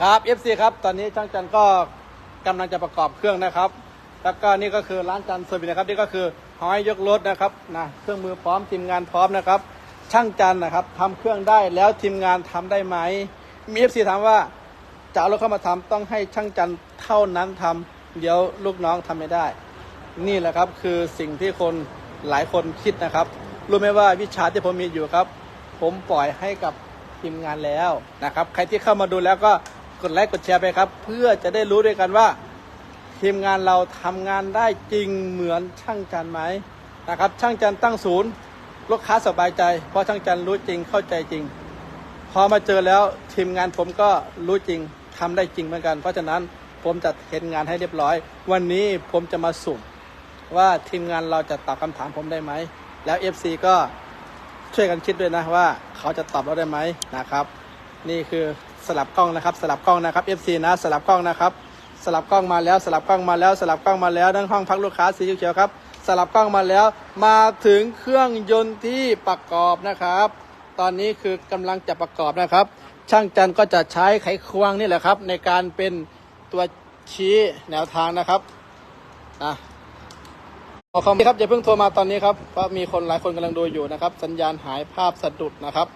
ครับ FC ครับ ตอนนี้ช่างจันก็กำลังจะประกอบเครื่องนะครับ แล้วก็นี่ก็คือร้านจันเซอร์วิสนะครับ นี่ก็คือห้อยยกรถนะครับนะเครื่องมือพร้อมทีมงานพร้อมนะครับ ช่างจันนะครับทำเครื่องได้แล้วทีมงานทำได้ไหมมี FC ถามว่าจะเอารถเข้ามาทำต้องให้ช่างจันเท่านั้นทำเดี๋ยวลูกน้องทำไม่ได้ นี่แหละครับคือสิ่งที่คนหลายคนคิดนะครับ รู้ไหมว่าวิชาที่ผมมีอยู่ครับ ผมปล่อยให้กับทีมงานแล้วนะครับ ใครที่เข้ามาดูแล้วก็ กดไลค์กดแชร์ไปครับ เพื่อจะได้รู้ด้วยกันว่า ทีมงานเราทำงานได้จริงเหมือนช่างจันไหมนะครับ ช่างจันตั้งศูนย์ลูกค้าสบายใจ เพราะช่างจันรู้จริงเข้าใจจริง พอมาเจอแล้วทีมงานผมก็รู้จริงทำได้จริงเหมือนกัน เพราะฉะนั้นผมจะเห็นงานให้เรียบร้อย วันนี้ผมจะมาสุ่มว่าทีมงานเราจะตอบคำถามผมได้ไหม แล้ว FC ก็ช่วยกันคิดด้วยนะว่าเขาจะตอบเราได้ไหมนะครับ นี่คือสลับกล้องนะครับ สลับกล้องนะครับ FC นะสลับกล้องนะครับ สลับกล้องมาแล้วสลับกล้องมาแล้วสลับกล้องมาแล้วนั่งห้องพักลูกค้าสีเขียวครับ สลับกล้องมาแล้ว มาถึงเครื่องยนต์ที่ประกอบนะครับ ตอนนี้คือกำลังจะประกอบนะครับ ช่างจันก็จะใช้ไขควงนี่แหละครับ ในการเป็นตัวชี้แนวทางนะครับอะขอคอมครับอย่าเพิ่งโทรมาตอนนี้ครับเพราะมีคนหลายคนกำลังดูอยู่นะครับ สัญญาณหายภาพสะดุดนะครับ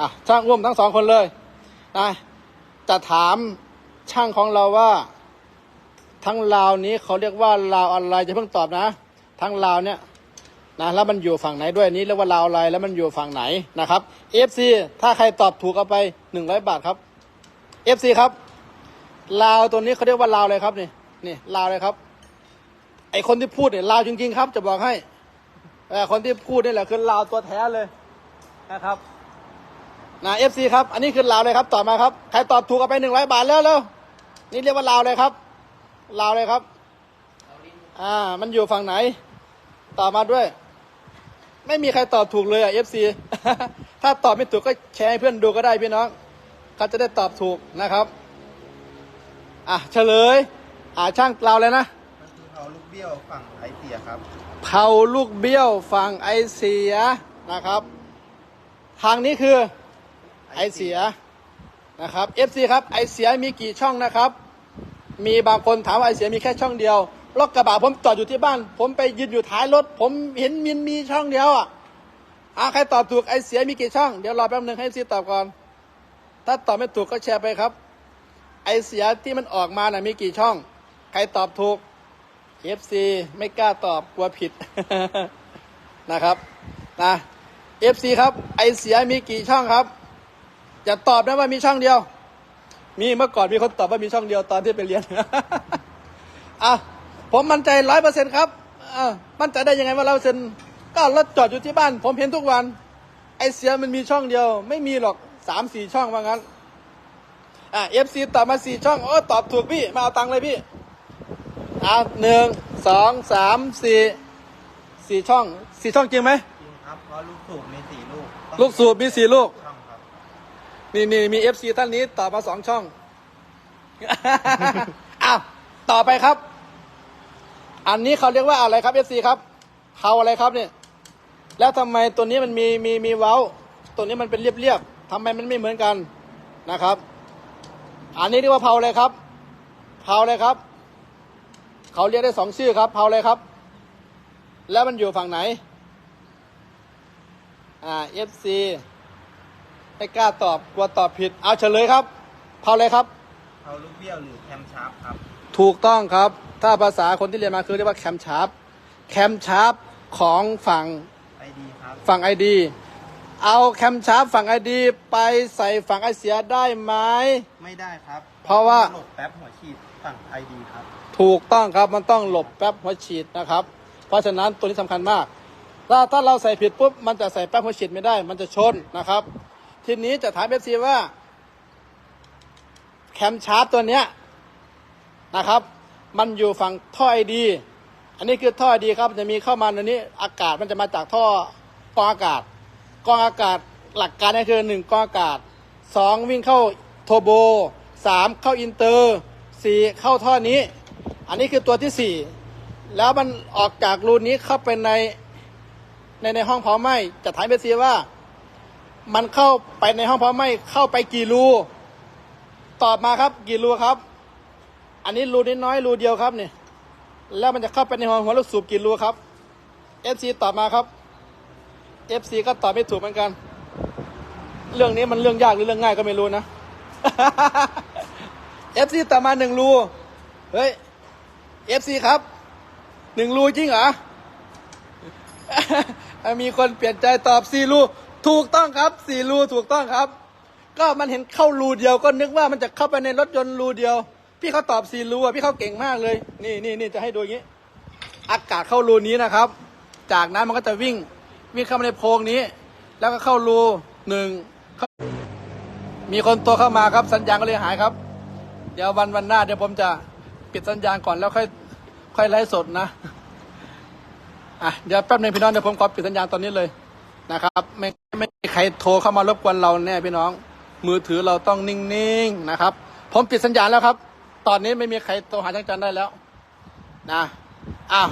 อะช่างร่วมทั้งสองคนเลยนะจะถามช่างของเราว่าทั้งลาวนี้เขาเรียกว่าลาวอะไรจะเพิ่งตอบนะ ทั้งลาวเนี่ยนะแล้วมันอยู่ฝั่งไหนด้วยนี้เรียกว่าลาวอะไรแล้วมันอยู่ฝั่งไหนนะครับ FC ถ้าใครตอบถูกเอาไป 100 บาทครับ FC ครับลาวตัวนี้เขาเรียกว่าลาวอะไรครับนี่นี่ลาวเลยครับ ไอคนที่พูดเนี่ยลาวจริงๆครับ จะบอกให้เออคนที่พูดนี่แหละคือลาวตัวแท้เลยนะครับ นะเอฟซีครับ อันนี้คือลาวเลยครับตอบมาครับ ใครตอบถูกเอาไปหนึ่งร้อยบาทแล้วเร็วนี่เรียกว่าลาวเลยครับ ลาวเลยครับ อ่า มันอยู่ฝั่งไหนตอบมาด้วย ไม่มีใครตอบถูกเลยอะเอฟซีถ้าตอบไม่ถูกก็แชร์ให้เพื่อนดูก็ได้พี่น้องเขาจะได้ตอบถูกนะครับ อะเฉลย อ่าช่างลาวเลยนะมันคือเขาลูกเบี้ยวฝั่งไอเสียครับเผาลูกเบี้ยวฝั่งไอเสียนะครับ ทางนี้คือ ไอเสียนะครับ FC ครับไอเสียมีกี่ช่องนะครับ มีบางคนถามว่าไอเสียมีแค่ช่องเดียวรถกระบะผมจอดอยู่ที่บ้าน ผมไปยืนอยู่ท้ายรถ ผมเห็นมินมีช่องเดียวอะอะใครตอบถูกไอเสียมีกี่ช่องเดี๋ยวรอแป๊บนึงให้ซีตอบก่อน ถ้าตอบไม่ถูกก็แชร์ไปครับ ไอเสียที่มันออกมาน่ะมีกี่ช่อง ใครตอบถูก FC ไม่กล้าตอบกลัวผิดนะครับนะ FC ครับไอเสียมีกี่ช่องครับ จะตอบนะว่ามีช่องเดียว มีเมื่อก่อนมีคนตอบว่ามีช่องเดียวตอนที่ไปเรียนอะผมมั่นใจร้อยเปอร์เซ็นต์ครับอะมั่นใจได้ยังไงว่าร้อยเปอร์เซ็นต์ก็รถจอดอยู่ที่บ้าน ผมเห็นทุกวัน ไอเสียมันมีช่องเดียว ไม่มีหรอกสามสี่ช่องว่างั้นอะ FC ตอบมาสี่ช่องโอ้ตอบถูกพี่ มาเอาตังค์เลยพี่เอาหนึ่งสองสามสี่สี่ช่องสี่ช่องจริงไหม จริงครับเพราะลูกสูบมีสี่ลูกต้องลูกสูบมีสี่ลูกช่องครับ นี่นี่มีเอฟซีท่านนี้ตอบมาสองช่อง อ้าวต่อไปครับ อันนี้เขาเรียกว่าอะไรครับเอฟซีครับเผาอะไรครับเนี่ย แล้วทำไมตัวนี้มันมีมีมีเว้า ตัวนี้มันเป็นเรียบเรียบทำไมมันไม่เหมือนกันนะครับ อันนี้เรียกว่าเผาอะไรครับเผาอะไรครับ เขาเรียกได้สองชื่อครับเผาอะไรครับ แล้วมันอยู่ฝั่งไหน อ่า FC ไม่กล้าตอบกลัวตอบผิด เอาเฉลยครับเผาอะไรครับ เขาลูกเบี้ยวหรือแคมชาร์ปครับ ถูกต้องครับ ถ้าภาษาคนที่เรียนมาคือเรียกว่าแคมชาร์ปแคมชาร์ปของฝั่ง ไอดีครับ ฝั่งไอดีเอาแคมชาร์ปฝั่งไอดีไปใส่ฝั่งไอเสียได้ไหม ไม่ได้ครับเพราะว่า หลบแป๊บหัวฉีดฝั่งไอดีครับ ถูกต้องครับมันต้องหลบแป๊บหัวฉีดนะครับ เพราะฉะนั้นตัวนี้สำคัญมากถ้าถ้าเราใส่ผิดปุ๊บมันจะใส่แป๊บหัวฉีดไม่ได้ มันจะชนนะครับ ทีนี้จะถามเอฟซีว่า แคมชาร์ปตัวเนี้ยนะครับ มันอยู่ฝั่งท่อไอดี อันนี้คือท่อไอดีครับจะมีเข้ามาในนี้อากาศมันจะมาจากท่อกรองอากาศกรองอากาศหลักการก็คือหนึ่งกรองอากาศสองวิ่งเข้าโทโบสามเข้าอินเตอร์สี่เข้าท่อนี้ อันนี้คือตัวที่สี่แล้วมันออกจากรูนี้เข้าไปในในในห้องเผาไหม้จะถามเอฟซีว่า มันเข้าไปในห้องเผาะไหม้เข้าไปกี่รู ตอบมาครับ กี่รูครับ อันนี้รูนิดน้อยรูเดียวครับเนี่ยแล้วมันจะเข้าไปในหัวหัวลูกสูบกี่รูครับ FC ตอบมาครับ FC ก็ตอบไม่ถูกเหมือนกัน เรื่องนี้มันเรื่องยากหรือเรื่องง่ายก็ไม่รู้นะ FC ตอบมาหนึ่งรู เฮ้ย FC ครับหนึ่งรูจริงเหรอ มีคนเปลี่ยนใจตอบสี่รู ถูกต้องครับสี่รูถูกต้องครับ ก็มันเห็นเข้ารูเดียวก็นึกว่ามันจะเข้าไปในรถยนต์รูเดียว พี่เขาตอบสี่รูอะพี่เขาเก่งมากเลย นี่นี่นี่จะให้ดูอย่างนี้ อากาศเข้ารูนี้นะครับ จากนั้นมันก็จะวิ่งวิ่งเข้ามาในโพรงนี้ แล้วก็เข้ารูหนึ่งมีคนตัวเข้ามาครับสัญญาณก็เลยหายครับ เดี๋ยววันวันหน้าเดี๋ยวผมจะปิดสัญญาณก่อนแล้วค่อยค่อยไลฟ์สดนะอะเดี๋ยวแป๊บหนึงพี่น้องเดี๋ยวผมขอปิดสัญญาณตอนนี้เลย นะครับ ไม่ไม่มีใครโทรเข้ามารบกวนเราแน่พี่น้อง มือถือเราต้องนิ่งๆนะครับ ผมปิดสัญญาณแล้วครับ ตอนนี้ไม่มีใครโทรหาจังจันได้แล้วนะอ้าว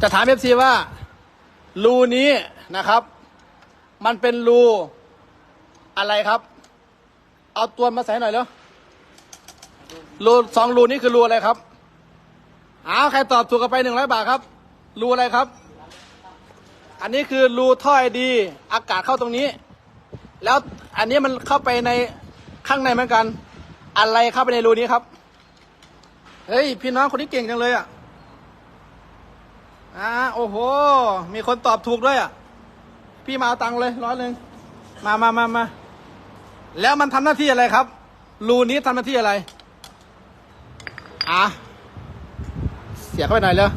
จะถามเอฟซีว่ารูนี้นะครับ มันเป็นรูอะไรครับ เอาตัวมาใส่หน่อยแล้วรูสองรูนี้คือรูอะไรครับอ้าวใครตอบถูกกันไปหนึ่งร้อยบาทครับรูอะไรครับ อันนี้คือรูท่อไอดี อากาศเข้าตรงนี้ แล้วอันนี้มันเข้าไปในข้างในเหมือนกัน อะไรเข้าไปในรูนี้ครับ เฮ้ย พี่น้องคนนี้เก่งจังเลยอะอ่าโอ้โห มีคนตอบถูกด้วยอะ พี่มาเอาตังค์เลยร้อยหนึ่งมามามามาแล้วมันทำหน้าที่อะไรครับ รูนี้ทำหน้าที่อะไรอะเสียเข้าไปไหน่อยเลย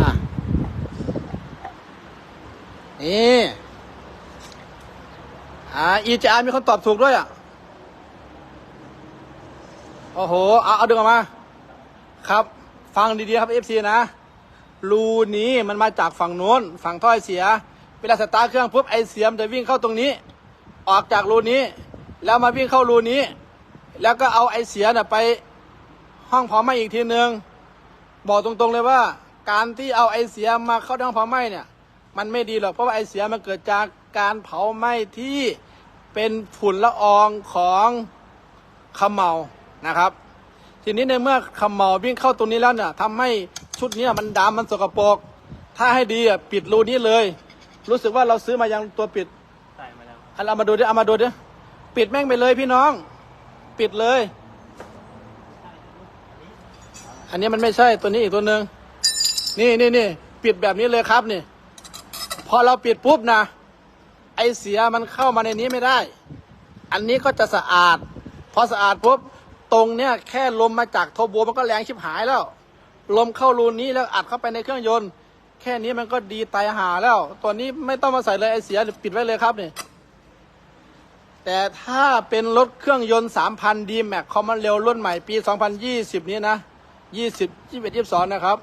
อะ นี่อ่า EJR มีคนตอบถูกด้วยอะ โอ้โห เอาเอาดึงออกมา ครับ ฟังดีๆครับ FC นะ รูนี้มันมาจากฝั่งโน้น ฝั่งท่อไอเสีย เวลาสตาร์เครื่องปุ๊บไอเสียมจะวิ่งเข้าตรงนี้ ออกจากรูนี้ แล้วมาวิ่งเข้ารูนี้ แล้วก็เอาไอเสียน่ะไปห้องเผาไหม้อีกทีหนึ่งบอกตรงๆเลยว่า การที่เอาไอเสียมาเข้าห้องเผาไหม้เนี่ย มันไม่ดีหรอกเพราะว่าไอเสียมันเกิดจากการเผาไหม้ที่เป็นฝุ่นละอองของเขมเมานะครับ ทีนี้ในเมื่อเขมเมาวิ่งเข้าตรงนี้แล้วเนี่ยทำให้ชุดเนี้มันดำมันสกปรกถ้าให้ดีอะปิดรูนี้เลย รู้สึกว่าเราซื้อมายังตัวปิดใส่มาแล้วอันเอามาดูดิเอามาดูดิปิดแม่งไปเลยพี่น้อง ปิดเลย อันนี้มันไม่ใช่ตัวนี้อีกตัวหนึ่งนี่นี่นี่ปิดแบบนี้เลยครับนี่พ อเราปิดปุ๊บนะ ไอเสียมันเข้ามาในนี้ไม่ได้ อันนี้ก็จะสะอาด พอสะอาดปุ๊บตรงเนี้ยแค่ลมมาจากโทโบมันก็แรงชิบหายแล้ว ลมเข้ารูนี้แล้วอัดเข้าไปในเครื่องยนต์ แค่นี้มันก็ดีตายหาแล้ว ตัวนี้ไม่ต้องมาใส่เลยไอเสียปิดไว้เลยครับนี่แต่ถ้าเป็นรถเครื่องยนต์ 3,000 d m a x คอมมันเร็วรุ่นใหม่ปี 2020 นี้นะ 20 21 22 นะครับ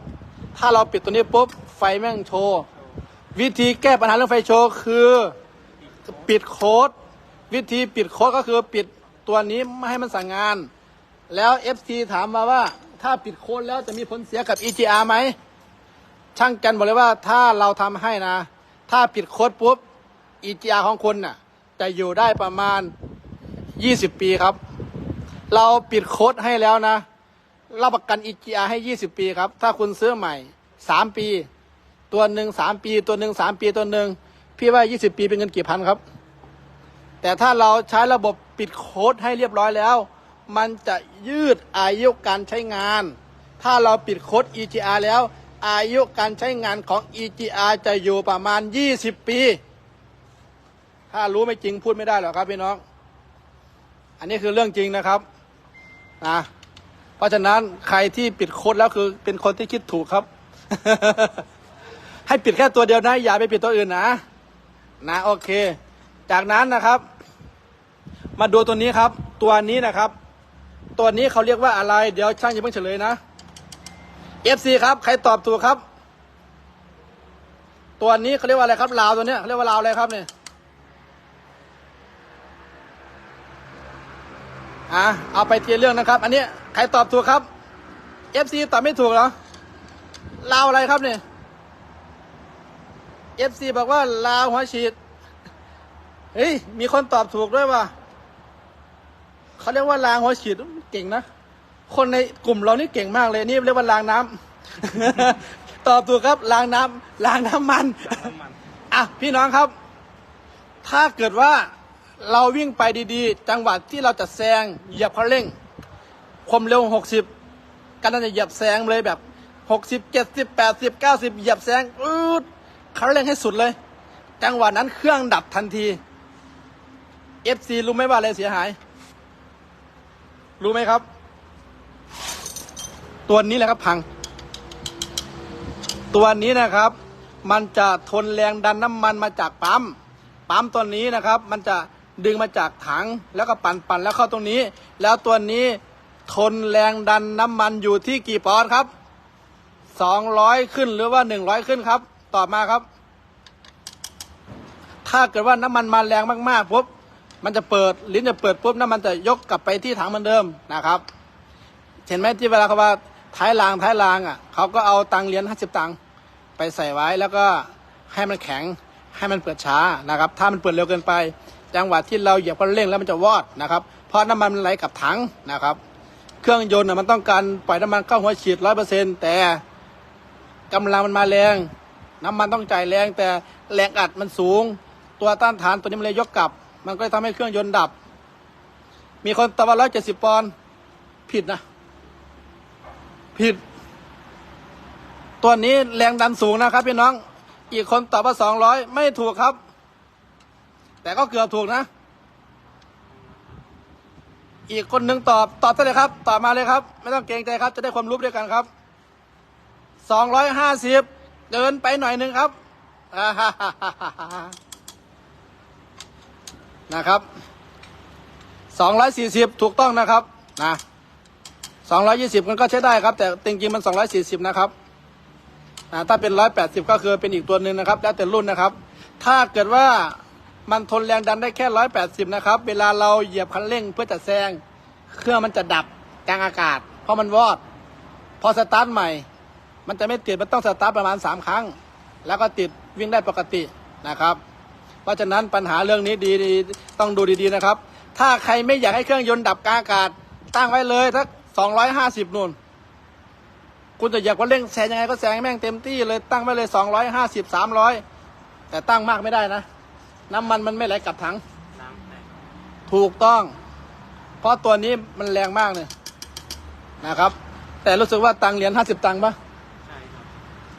ถ้าเราปิดตัวนี้ปุ๊บ ไฟแม่งโชว์ วิธีแก้ปัญหาเรื่องไฟโชว์คือปิดโค้ด วิธีปิดโค้ดก็คือปิดตัวนี้ไม่ให้มันสั่งงาน แล้ว FT ถามมาว่า ถ้าปิดโค้ดแล้วจะมีผลเสียกับ EGR ไหมช่างกันบอกเลยว่าถ้าเราทำให้นะ ถ้าปิดโค้ดปุ๊บ EGR ของคุณน่ะจะอยู่ได้ประมาณ 20 ปีครับ เราปิดโค้ดให้แล้วนะรับประกัน EGR ให้ 20 ปีครับ ถ้าคุณซื้อใหม่ 3 ปี ตัวหนึ่ง3ปี ตัวหนึ่ง3ปีตัวหนึ่งพี่ว่า20ปีเป็นเงินกี่พันครับ แต่ถ้าเราใช้ระบบปิดโค้ดให้เรียบร้อยแล้ว มันจะยืดอายุการใช้งาน ถ้าเราปิดโค้ด EGR แล้ว อายุการใช้งานของ EGR จะอยู่ประมาณ 20 ปี ถ้ารู้ไม่จริงพูดไม่ได้หรอกครับพี่น้อง อันนี้คือเรื่องจริงนะครับนะเพราะฉะนั้นใครที่ปิดโค้ดแล้วคือเป็นคนที่คิดถูกครับ ให้ปิดแค่ตัวเดียวนะ อย่าไปปิดตัวอื่นนะ นะโอเค จากนั้นนะครับ มาดูตัวนี้ครับ ตัวนี้นะครับ ตัวนี้เขาเรียกว่าอะไร เดี๋ยวช่างจะเพิ่งเฉลยนะ FC ครับ ใครตอบถูกครับ ตัวนี้เขาเรียกว่าอะไรครับลาวตัวเนี้ยเขาเรียกว่าลาวอะไรครับเนี่ยอะเอาไปเทีละเรื่องนะครับ อันนี้ใครตอบถูกครับ FC ตอบไม่ถูกเหรอลาวอะไรครับเนี่ย FC บอกว่าลาวหัวฉีด เฮ้ย มีคนตอบถูกด้วยว่ะเขาเรียกว่าลางหัวฉีดเก่งนะ คนในกลุ่มเรานี่เก่งมากเลย นี่เรียกว่าลางน้ำตอบถูกครับลางน้ำลางน้ำมันน้ำมัน อะ พี่น้องครับ ถ้าเกิดว่าเราวิ่งไปดีๆ จังหวะที่เราจะแซงเหยียบคันเร่ง ความเร็ว 60กันน่าจะเหยียบแซงเลยแบบ 60 70 80 90 เหยียบแซงอืด คันเร่งให้สุดเลย จังหวะนั้นเครื่องดับทันที FC รู้ไหมว่าอะไรเสียหาย รู้ไหมครับ ตัวนี้แหละครับพัง ตัวนี้นะครับ มันจะทนแรงดันน้ำมันมาจากปั๊ม ปั๊มตัวนี้นะครับ มันจะดึงมาจากถังแล้วก็ปั่นปั่นแล้วเข้าตรงนี้ แล้วตัวนี้ทนแรงดันน้ำมันอยู่ที่กี่ปอนด์ครับสองร้อยขึ้นหรือว่าหนึ่งร้อยขึ้นครับ ตอบมาครับ ถ้าเกิดว่าน้ำมันมาแรงมากๆปุ๊บมันจะเปิดลิ้นจะเปิดปุ๊บน้ำมันจะยกกลับไปที่ถังเหมือนเดิมนะครับ เห็นไหมที่เวลาเขาว่าท้ายรางท้ายรางอะเขาก็เอาตังเหรียญห้าสิบตังไปใส่ไว้แล้วก็ให้มันแข็งให้มันเปิดช้านะครับ ถ้ามันเปิดเร็วเกินไป จังหวะที่เราเหยียบคันเร่งแล้วมันจะวอดนะครับ เพราะน้ำมันมันไหลกลับถังนะครับ เครื่องยนต์น่ะมันต้องการปล่อยน้ำมันเข้าหัวฉีดร้อยเปอร์เซ็นต์แต่กำลังมันมาแรง น้ำมันต้องจ่ายแรงแต่แรงอัดมันสูง ตัวต้านทานตัวนี้มันเลยยกกลับ มันก็เลยทำให้เครื่องยนต์ดับ มีคนตอบว่าร้อยเจ็ดสิบปอนด์ผิดนะ ผิด ตัวนี้แรงดันสูงนะครับพี่น้อง อีกคนตอบว่าสองร้อยไม่ถูกครับ แต่ก็เกือบถูกนะ อีกคนหนึ่งตอบตอบได้เลยครับ ตอบมาเลยครับ ไม่ต้องเกรงใจครับ จะได้ความรู้ด้วยกันครับสองร้อยห้าสิบ เดินไปหน่อยหนึ่งครับนะครับสองร้อยสี่สิบถูกต้องนะครับนะสองร้อยยี่สิบมันก็ใช้ได้ครับ แต่จริงๆมันสองร้อยสี่สิบนะครับอ่าถ้าเป็นร้อยแปดสิบก็คือเป็นอีกตัวหนึ่งนะครับ แล้วแต่รุ่นนะครับ ถ้าเกิดว่ามันทนแรงดันได้แค่ร้อยแปดสิบนะครับ เวลาเราเหยียบคันเร่งเพื่อจะแซง เครื่องมันจะดับกลางอากาศ เพราะมันวอด พอสตาร์ทใหม่ มันจะไม่ติดมันต้องสตาร์ทประมาณสามครั้ง แล้วก็ติดวิ่งได้ปกตินะครับ เพราะฉะนั้นปัญหาเรื่องนี้ดีดีต้องดูดีๆนะครับ ถ้าใครไม่อยากให้เครื่องยนต์ดับกลางอากาศตั้งไว้เลยสักสองร้อยห้าสิบนู่นคุณจะอยากว่าเร่งแซงยังไงก็แซงให้แม่งเต็มที่เลยตั้งไว้เลยสองร้อยห้าสิบสามร้อยแต่ตั้งมากไม่ได้นะ น้ำมันมันไม่ไหลกลับถังน้ำแตกถูกต้อง เพราะตัวนี้มันแรงมากเลยนะครับ แต่รู้สึกว่าตังค์เหรียญห้าสิบตังค์ปะใช่ครับ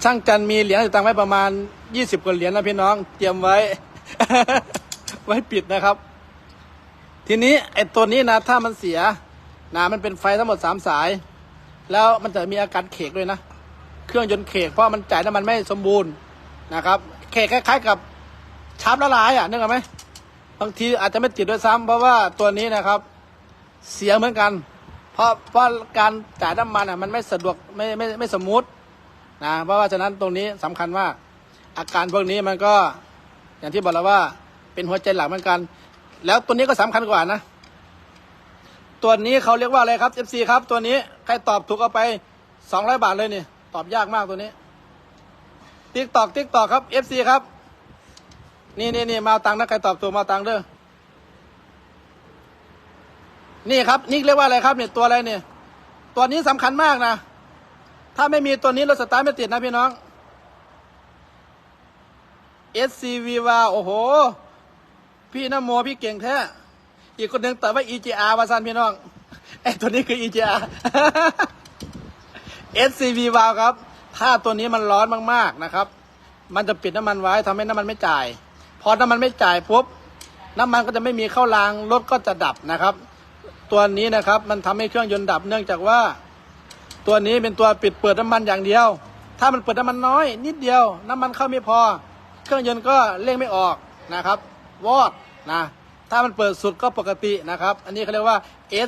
ช่างจันมีเหรียญห้าสิบตังไว้ประมาณยี่สิบกว่าเหรียญนะพี่น้อง เตรียมไว้ ไว้ปิดนะครับ ทีนี้ไอ้ตัวนี้นะถ้ามันเสียนะมันเป็นไฟทั้งหมดสามสาย แล้วมันจะมีอาการเขกด้วยนะ เครื่องยนต์เขกเพราะมันจ่ายน้ำมันไม่สมบูรณ์นะครับ เขกคล้าย ๆ กับชาร์ปละลายอะนึกออกไหมบางทีอาจจะไม่ติดด้วยซ้ำเพราะว่าตัวนี้นะครับ เสียเหมือนกัน เพราะเพราะการจ่ายน้ำมันอะมันไม่สะดวกไม่ไม่ไม่สมูท นะเพราะว่าฉะนั้นตรงนี้สำคัญมาอาการพวกนี้มันก็อย่างที่บอกแล้วว่า เป็นหัวใจหลักเหมือนกัน แล้วตัวนี้ก็สำคัญกว่านะ ตัวนี้เขาเรียกว่าอะไรครับ FC ครับตัวนี้ใครตอบถูกเอาไปสองร้อยบาทเลยนี่ตอบยากมากตัวนี้ติ๊กตอกติ๊กตอกครับ FC ครับ นี่นี่นี่มาตังค์นะใครตอบถูกมาเอาตังค์เด้อนี่ครับนี่เรียกว่าอะไรครับเนี่ยตัวอะไรเนี่ยตัวนี้สำคัญมากนะ ถ้าไม่มีตัวนี้รถสตาร์ทไม่ติดนะพี่น้อง SCV ว่าโอ้โห พี่นโมพี่เก่งแท้ อีกคนหนึ่งแต่ว่า EGR วาซันพี่น้องไอ้ตัวนี้คือ EGR SCV วาครับ ถ้าตัวนี้มันร้อนมากๆนะครับ มันจะปิดน้ำมันไว้ทำให้น้ำมันไม่จ่าย พอน้ำมันไม่จ่ายปุ๊บน้ำมันก็จะไม่มีเข้ารางรถก็จะดับนะครับ ตัวนี้นะครับมันทำให้เครื่องยนต์ดับเนื่องจากว่า ตัวนี้เป็นตัวปิดเปิดน้ำมันอย่างเดียว ถ้ามันเปิดน้ำมันน้อย นิดเดียว น้ำมันเข้าไม่พอ เครื่องยนต์ก็เร่งไม่ออกนะครับ วอดนะ ถ้ามันเปิดสุดก็ปกตินะครับ อันนี้เขาเรียกว่า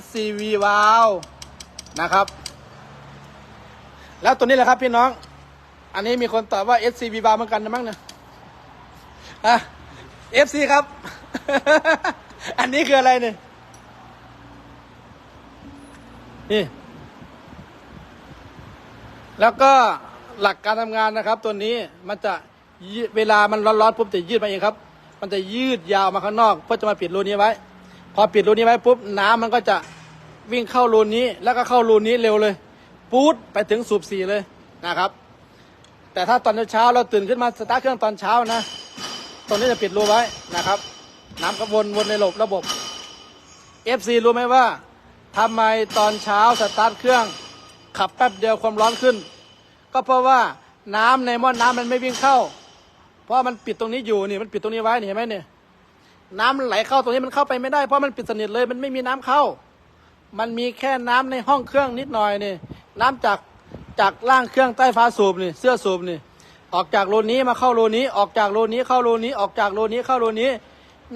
SCV valve นะครับ แล้วตัวนี้แหละครับพี่น้อง อันนี้มีคนตอบว่า SCV valve เหมือนกันนะมั้งเนี่ยอะ FC ครับ อันนี้คืออะไรเนี่ยนี่ แล้วก็หลักการทำงานนะครับ ตัวนี้มันจะเวลามันร้อนๆปุ๊บจะยืดมาเองครับ มันจะยืดยาวมาข้างนอกเพื่อจะมาปิดรูนี้ไว้ พอปิดรูนี้ไว้ปุ๊บน้ำมันก็จะวิ่งเข้ารูนี้ แล้วก็เข้ารูนี้เร็วเลย ปูดไปถึงสูบสี่เลยนะครับ แต่ถ้าตอนเช้าเราตื่นขึ้นมาสตาร์ทเครื่องตอนเช้านะตรงนี้จะปิดรูไว้นะครับ น้ำก็วนวนในระบบระบบ FC รู้ไหมว่าทำไมตอนเช้าสตาร์ทเครื่องขับแป๊บเดียวความร้อนขึ้น ก็เพราะว่าน้ำในหม้อน้ำมันไม่วิ่งเข้า เพราะมันปิดตรงนี้อยู่นี่มันปิดตรงนี้ไว้นี่เห็นไหมเนี่ยน้ำไหลเข้าตรงนี้มันเข้าไปไม่ได้เพราะมันปิดสนิทเลย มันไม่มีน้ำเข้า มันมีแค่น้ำในห้องเครื่องนิดหน่อยนี่น้ำจากจากล่างเครื่องใต้ฟ้าสูบนี่เสื้อสูบนี่ออกจากโลนี้มาเข้าโลนี้ ออกจากโลนี้เข้าโลนี้ออกจากโลนี้เข้าโลนี้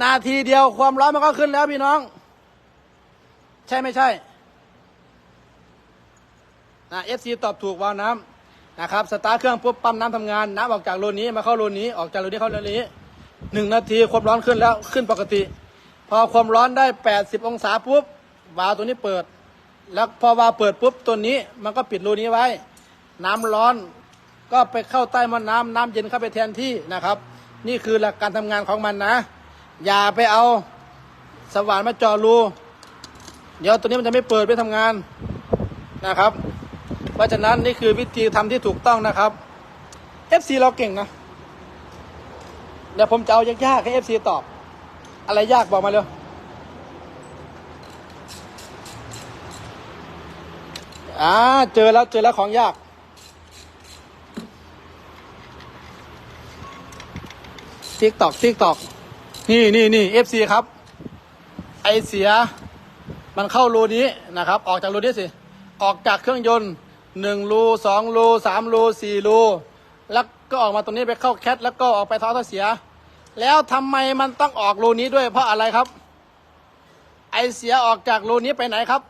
นาทีเดียวความร้อนมันก็ขึ้นแล้วพี่น้อง ใช่ไม่ใช่นะเอฟซีตอบถูกวาวน้ำ นะครับสตาร์ทเครื่องปุ๊บปั๊มน้ำทำงานน้ำออกจากโลนี้มาเข้าโลนี้ออกจากโลนี้เข้าโลนี้หนึ่งนาทีความร้อนขึ้นแล้วขึ้นปกติ พอความร้อนได้ 80 องศาปุ๊บวาล์วตัวนี้เปิด แล้วพอวาล์วเปิดปุ๊บตัวนี้มันก็ปิดรูนี้ไว้ น้ำร้อนก็ไปเข้าใต้มอน้ำน้ำเย็นเข้าไปแทนที่นะครับ นี่คือหลักการทำงานของมันนะ อย่าไปเอาสว่านมาจาะรูเดี๋ยวตัวนี้มันจะไม่เปิดไปทำงานนะครับ เพราะฉะนั้นนี่คือวิธีทำที่ถูกต้องนะครับ FC เราเก่งนะ เดี๋ยวผมจะเอายากๆให้ FC ตอบ อะไรยากบอกมาเร็วอ่าเจอแล้วเจอแล้วของยากทิกตอกทิกตอกนี่นี่นี่เอฟซีครับ ไอเสีย มันเข้ารูนี้นะครับ ออกจากรูนี้สิ ออกจากเครื่องยนต์ หนึ่งรูสองรูสามรูสี่รูแล้วก็ออกมาตรงนี้ไปเข้าแคทแล้วก็ออกไปท่อท่อเสีย แล้วทำไมมันต้องออกรูนี้ด้วยเพราะอะไรครับ ไอเสียออกจากรูนี้ไปไหนครับ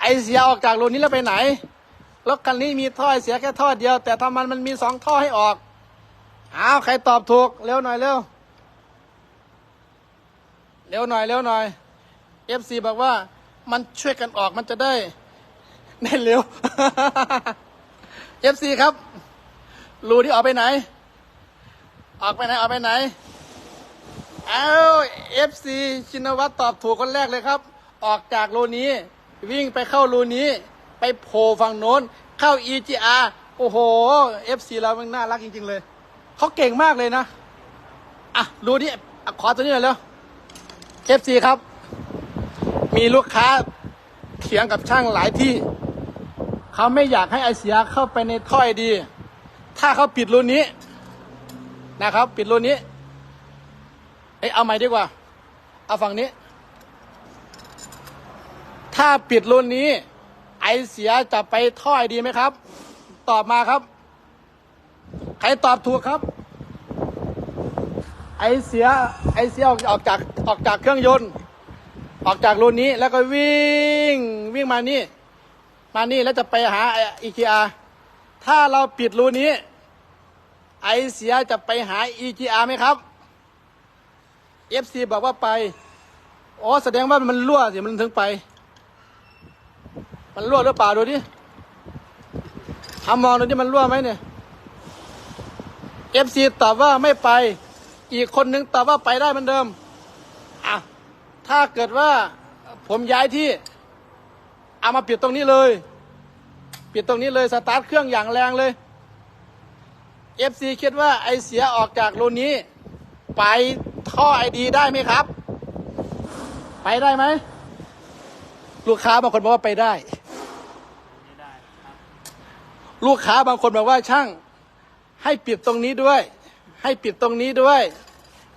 ไอเสียออกจากรูนี้แล้วไปไหนรถคันนี้มีท่อไอเสียแค่ท่อเดียว แต่ทำไมมันมีสองท่อให้ออกอ้าวใครตอบถูกเร็วหน่อยเร็วเร็วหน่อยเร็วหน่อย FC บอกว่ามันช่วยกันออกมันจะได้ ได้เร็ว FC ครับ รูที่ออกไปไหน ออกไปไหน ออกไปไหน เอ้า FC ชินวัตรตอบถูกคนแรกเลยครับ ออกจากรูนี้ วิ่งไปเข้ารูนี้ ไปโผล่ฝั่งโน้น เข้า EGR โอ้โห FC เรามันน่ารักจริง ๆ เลย เขาเก่งมากเลยนะ อะ รูนี้ขอตัวนี้หน่อยเร็ว FC ครับ มีลูกค้าเถียงกับช่างหลายที่ เขาไม่อยากให้ไอเสียเข้าไปในถ้อยดี ถ้าเขาปิดรูนี้นะครับ ปิดรูนี้เอ้เอาใหม่ดีกว่า เอาฝั่งนี้ ถ้าปิดรุ่นนี้ ไอเสียจะไปถ้อยดีไหมครับ ตอบมาครับ ใครตอบถูกครับ ไอเสียไอเสียออกออกจากออกจากเครื่องยนต์ ออกจากรุ่นนี้แล้วก็วิ่งวิ่งมานี่ มานี่แล้วจะไปหาอีคีอาถ้าเราปิดรูนี้ ไอเสียจะไปหาอีคีอาไหมครับ FC บอกว่าไป อ๋อ แสดงว่ามันรั่วสิมันถึงไป มันรั่วหรือเปล่าดูดิทำมองดูดิมันรั่วไหมเนี่ย FC ตอบว่าไม่ไป อีกคนนึงตอบว่าไปได้เหมือนเดิม อะ ถ้าเกิดว่าผมย้ายที่ เอามาปิดตรงนี้เลย ปิดตรงนี้เลยสตาร์ทเครื่องอย่างแรงเลย FC คิดว่าไอเสียออกจากรูนี้ ไปท่อไอดีได้ไหมครับ ไปได้ไหม ลูกค้าบางคนบอกว่าไปได้ไได้ ลูกค้าบางคนบอกว่าช่าง ให้ปิดตรงนี้ด้วย ให้ปิดตรงนี้ด้วย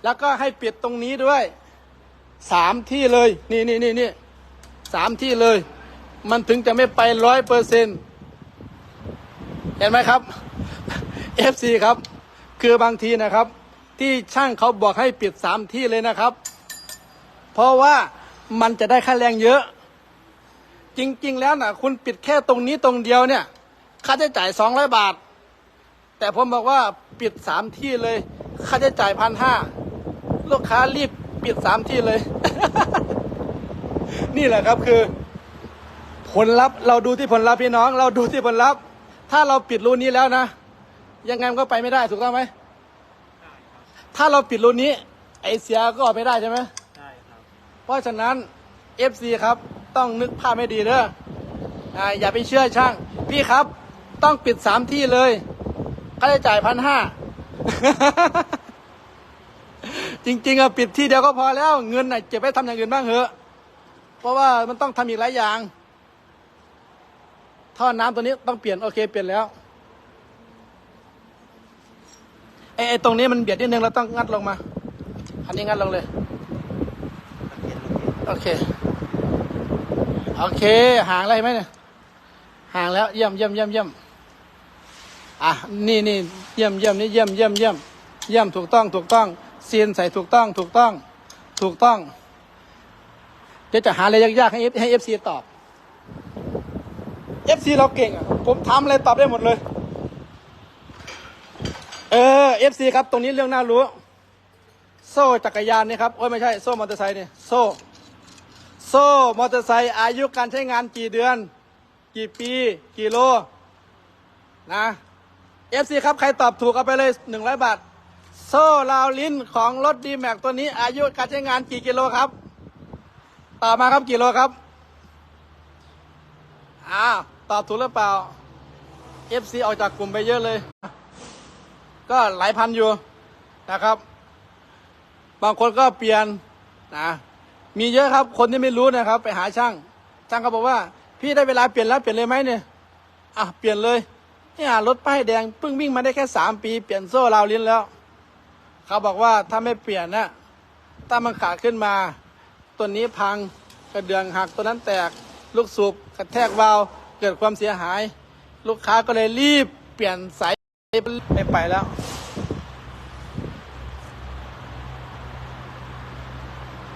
แล้วก็ให้ปิดตรงนี้ด้วยสามที่เลย นี่นี่นี่นี่สามที่เลย มันถึงจะไม่ไปร้อยเปอร์เซ็นเห็นไหมครับ FC ครับ คือบางทีนะครับ ที่ช่างเขาบอกให้ปิดสามที่เลยนะครับ เพราะว่ามันจะได้ค่าแรงเยอะ จริง ๆ แล้วนะคุณปิดแค่ตรงนี้ตรงเดียวเนี่ย ค่าใช้จ่ายสองร้อยบาท แต่ผมบอกว่าปิดสามที่เลย ค่าใช้จ่ายพันห้าลูกค้ารีบปิดสามที่เลย นี่แหละครับคือ ผลลัพธ์เราดูที่ผลลัพธ์พี่น้อง เราดูที่ผลลัพธ์ ถ้าเราปิดรูนี้แล้วนะ ยังไงมันก็ไปไม่ได้ถูกต้องไหมได้ครับถ้าเราปิดรูนี้ ไอเสียก็ออกไม่ได้ใช่ไหมได้ครับเพราะฉะนั้น FC ครับต้องนึกภาพไม่ดีเด้ออ่าอย่าไปเชื่อช่าง พี่ครับต้องปิดสามที่เลยค่าใช้จ่ายพันห้าจริง ๆอะปิดที่เดียวก็พอแล้วเงินน่ะเก็บไว้ทำอย่างอื่นบ้างเถอะ เพราะว่ามันต้องทำอีกหลายอย่าง ท่อน้ำตัวนี้ต้องเปลี่ยนโอเคเปลี่ยนแล้วไอ้ไอ้ตรงนี้มันเบียดนิดนึงเราต้องงัดลงมา อันนี้งัดลงเลย โอเค โอเค ห่างอะไรไหมเนี่ย ห่างแล้วเยี่ยมเยี่ยมเยี่ยมเยี่ยมอะ นี่นี่เยี่ยมเยี่ยมนี่เยี่ยมเยี่ยมเยี่ยมเยี่ยมถูกต้อง ถูกต้องเซียนใส่ถูกต้อง ถูกต้อง ถูกต้อง เดี๋ยวจะหาอะไรยากๆให้ F ให้เอฟซีตอบ เอฟซีเราเก่งอะผมทำอะไรตอบได้หมดเลย เออเอฟซีครับ ตรงนี้เรื่องน่ารู้ โซ่จักรยานนี่ครับ โอ้ยไม่ใช่ โซ่มอเตอร์ไซค์นี่ โซ่ โซ่มอเตอร์ไซค์อายุการใช้งานกี่เดือน กี่ปี กี่โล นะเอฟซีครับ ใครตอบถูกเอาไปเลยหนึ่งร้อยบาท โซ่ราวลิ้นของรถดีแม็กตัวนี้ อายุการใช้งานกี่กิโลครับตอบมาครับกี่โลครับ อ้าวตอบถูกหรือเปล่า FC ออกจากกลุ่มไปเยอะเลย ก็หลายพันอยู่นะครับ บางคนก็เปลี่ยนนะมีเยอะครับ คนที่ไม่รู้นะครับ ไปหาช่าง ช่างเขาบอกว่า พี่ได้เวลาเปลี่ยนแล้วเปลี่ยนเลยไหมเนี่ยอะเปลี่ยนเลยนี่อะรถป้ายแดงเพิ่งวิ่งมาได้แค่สามปีเปลี่ยนโซ่ราวลิ้นแล้ว เขาบอกว่าถ้าไม่เปลี่ยนนะถ้ามันขาดขึ้นมา ตัวนี้พังกระเดืองหักตัวนั้นแตก ลูกสูบกระแทกวาล์วเกิดความเสียหาย ลูกค้าก็เลยรีบเปลี่ยนสายไม่ไปแล้ว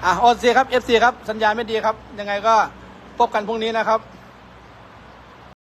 อะโอเคครับเอฟซีครับ สัญญาณไม่ดีครับ ยังไงก็พบกันพรุ่งนี้นะครับ